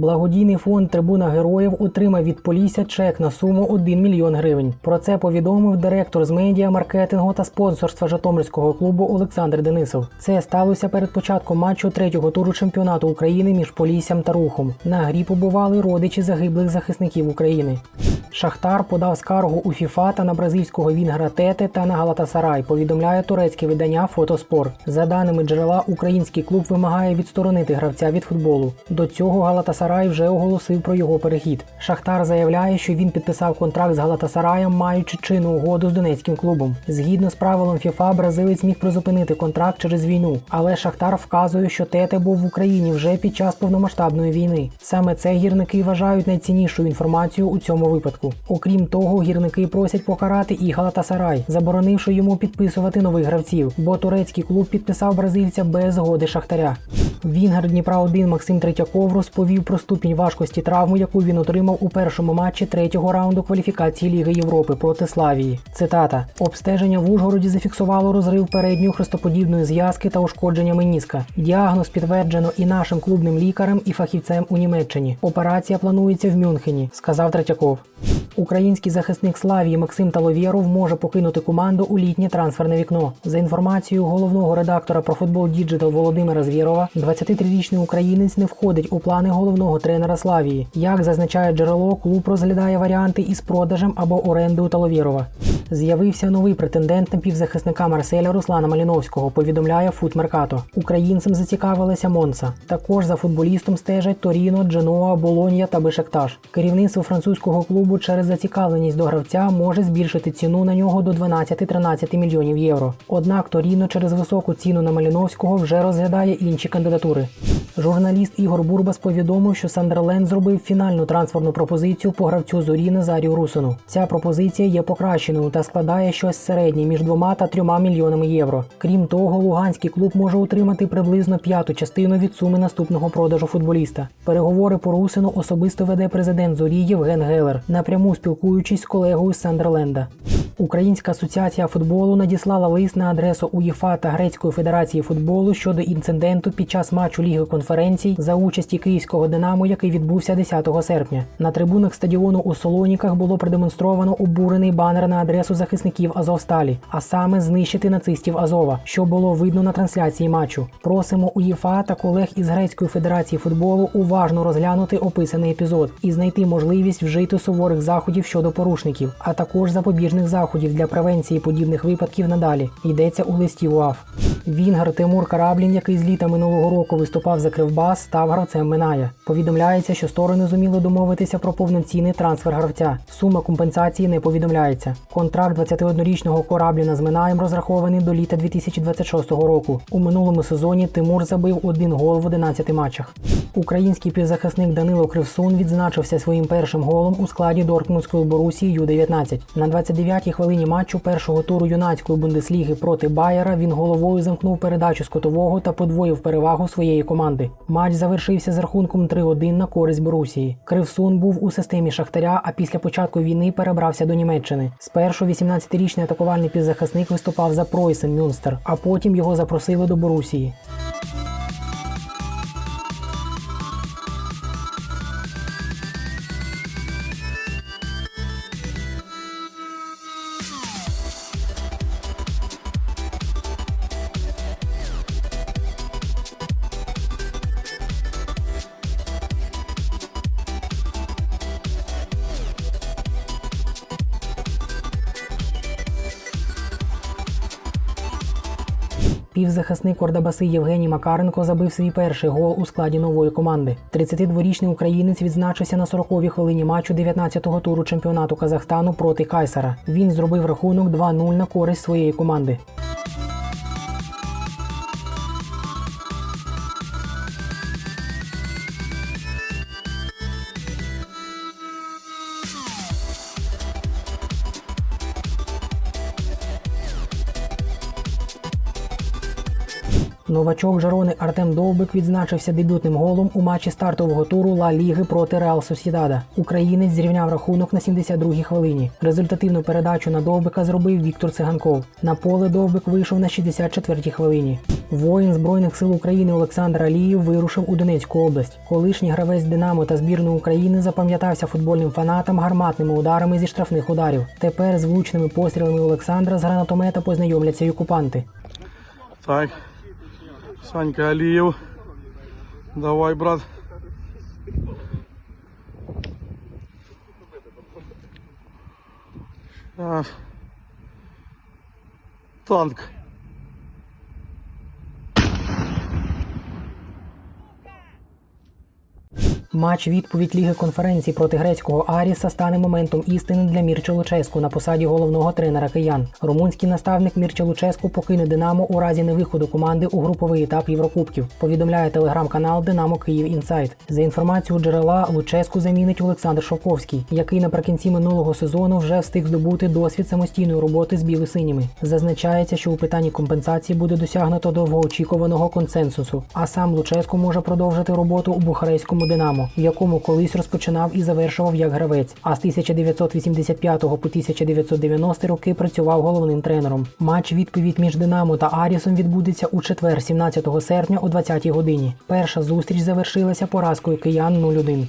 Благодійний фонд Трибуна Героїв отримав від Полісся чек на суму 1 мільйон гривень. Про це повідомив директор з медіа, маркетингу та спонсорства Житомирського клубу Олександр Денисов. Це сталося перед початком матчу третього туру чемпіонату України між Поліссям та Рухом. На грі побували родичі загиблих захисників України. Шахтар подав скаргу у ФІФА та на бразильського Вінгра Тете та на Галатасарай. Повідомляє турецьке видання Фотоспор. За даними джерела, український клуб вимагає відсторонити гравця від футболу. До цього Галатасарай вже оголосив про його перехід. Шахтар заявляє, що він підписав контракт з Галатасараєм, маючи чинну угоду з донецьким клубом. Згідно з правилом ФІФА, бразилець міг призупинити контракт через війну, але Шахтар вказує, що Тете був в Україні вже під час повномасштабної війни. Саме це гірники вважають найціннішою інформацією у цьому випадку. Окрім того, гірники просять покарати і Галатасарай, заборонивши йому підписувати нових гравців, бо турецький клуб підписав бразильця без згоди Шахтаря. Вінгер Дніпра 1 Максим Третьяков розповів про ступінь важкості травми, яку він отримав у першому матчі третього раунду кваліфікації Ліги Європи проти Славії. Цитата: обстеження в Ужгороді зафіксувало розрив передньої хрестоподібної зв'язки та ушкодження меніска. Діагноз підтверджено і нашим клубним лікарем, і фахівцем у Німеччині. Операція планується в Мюнхені, сказав Третьяков. Український захисник Славії Максим Таловєров може покинути команду у літнє трансферне вікно. За інформацією головного редактора про футбол Діджитал Володимира Звєрова, 23-річний українець не входить у плани головного тренера Славії. Як зазначає джерело, клуб розглядає варіанти із продажем або орендою Таловєрова. З'явився новий претендент на півзахисника Марселя Руслана Маліновського. Повідомляє Фут Меркато. Українцем зацікавилася Монса. Також за футболістом стежать Торіно, Дженоа, Болонья та Бешектаж. Керівництво французького клубу через зацікавленість до гравця може збільшити ціну на нього до 12-13 мільйонів євро. Однак Торіно через високу ціну на Маліновського вже розглядає інші кандидатури. Журналіст Ігор Бурбас повідомив, що Сандерленд зробив фінальну трансферну пропозицію по гравцю зорі Назарію Русину. Ця пропозиція є покращеною та складає щось середнє між двома та трьома мільйонами євро. Крім того, луганський клуб може утримати приблизно п'яту частину від суми наступного продажу футболіста. Переговори по Русину особисто веде президент зорі Євген Гелер, напряму спілкуючись з колегою Сандерленда. Українська асоціація футболу надіслала лист на адресу УЄФА та Грецької федерації футболу щодо інциденту під час матчу Ліги конференцій за участі київського Динамо, який відбувся 10 серпня. На трибунах стадіону у Солоніках було продемонстровано обурений банер на адресу захисників Азовсталі, а саме знищити нацистів Азова, що було видно на трансляції матчу. Просимо УЄФА та колег із Грецької федерації футболу уважно розглянути описаний епізод і знайти можливість вжити суворих заходів щодо порушників, а також запобіжних заходів для превенції подібних випадків надалі. Йдеться у листі УАФ. Вінгер Тимур Караблін, який з літа минулого року виступав за Кривбас, став гравцем Миная. Повідомляється, що сторони зуміли домовитися про повноцінний трансфер гравця. Сума компенсації не повідомляється. Контракт 21-річного Корабліна з Минаєм розрахований до літа 2026 року. У минулому сезоні Тимур забив один гол в 11 матчах. Український півзахисник Данило Кривсун відзначився своїм першим голом у складі Дортмундської Борусії Ю-19. На 29-й хвилині матчу першого туру юнацької бундесліги проти Байера він головою замкнув передачу з котового та подвоїв перевагу своєї команди. Матч завершився з рахунком 3-1 на користь Борусії. Кривсун був у системі Шахтаря, а після початку війни перебрався до Німеччини. Спершу 18-річний атакувальний півзахисник виступав за Пройсен Мюнстер, а потім його запросили до Борусії. Півзахисник Ордабаси Євгеній Макаренко забив свій перший гол у складі нової команди. 32-річний українець відзначився на 40-й хвилині матчу 19-го туру чемпіонату Казахстану проти Кайсара. Він зробив рахунок 2-0 на користь своєї команди. Новачок Жарони Артем Довбик відзначився дебютним голом у матчі стартового туру Ла Ліги проти Реал Сосідада. Українець зрівняв рахунок на 72-й хвилині. Результативну передачу на Довбика зробив Віктор Циганков. На поле Довбик вийшов на 64-й хвилині. Воїн Збройних сил України Олександр Алієв вирушив у Донецьку область. Колишній гравець Динамо та збірної України запам'ятався футбольним фанатам гарматними ударами зі штрафних ударів. Тепер з влучними пострілами Олександра з гранатомета познайомляться й окупанти. Так. Санька Алиев. Давай, брат. Сейчас. Танк. Матч відповідь Ліги конференції проти грецького Аріса стане моментом істини для Мірча Луческу на посаді головного тренера киян. Румунський наставник Мірча Луческу покине Динамо у разі невиходу команди у груповий етап Єврокубків. Повідомляє телеграм-канал Динамо Київ Інсайт. За інформацією джерела Луческу замінить Олександр Шовковський, який наприкінці минулого сезону вже встиг здобути досвід самостійної роботи з білосиніми. Зазначається, що у питанні компенсації буде досягнуто довгоочікуваного консенсусу. А сам Луческу може продовжити роботу у бухарейському Динамо, в якому колись розпочинав і завершував як гравець. А з 1985 по 1990 роки працював головним тренером. Матч відповідь між Динамо та Арісом відбудеться у четвер, 17 серпня о 20 годині. Перша зустріч завершилася поразкою киян 0-1.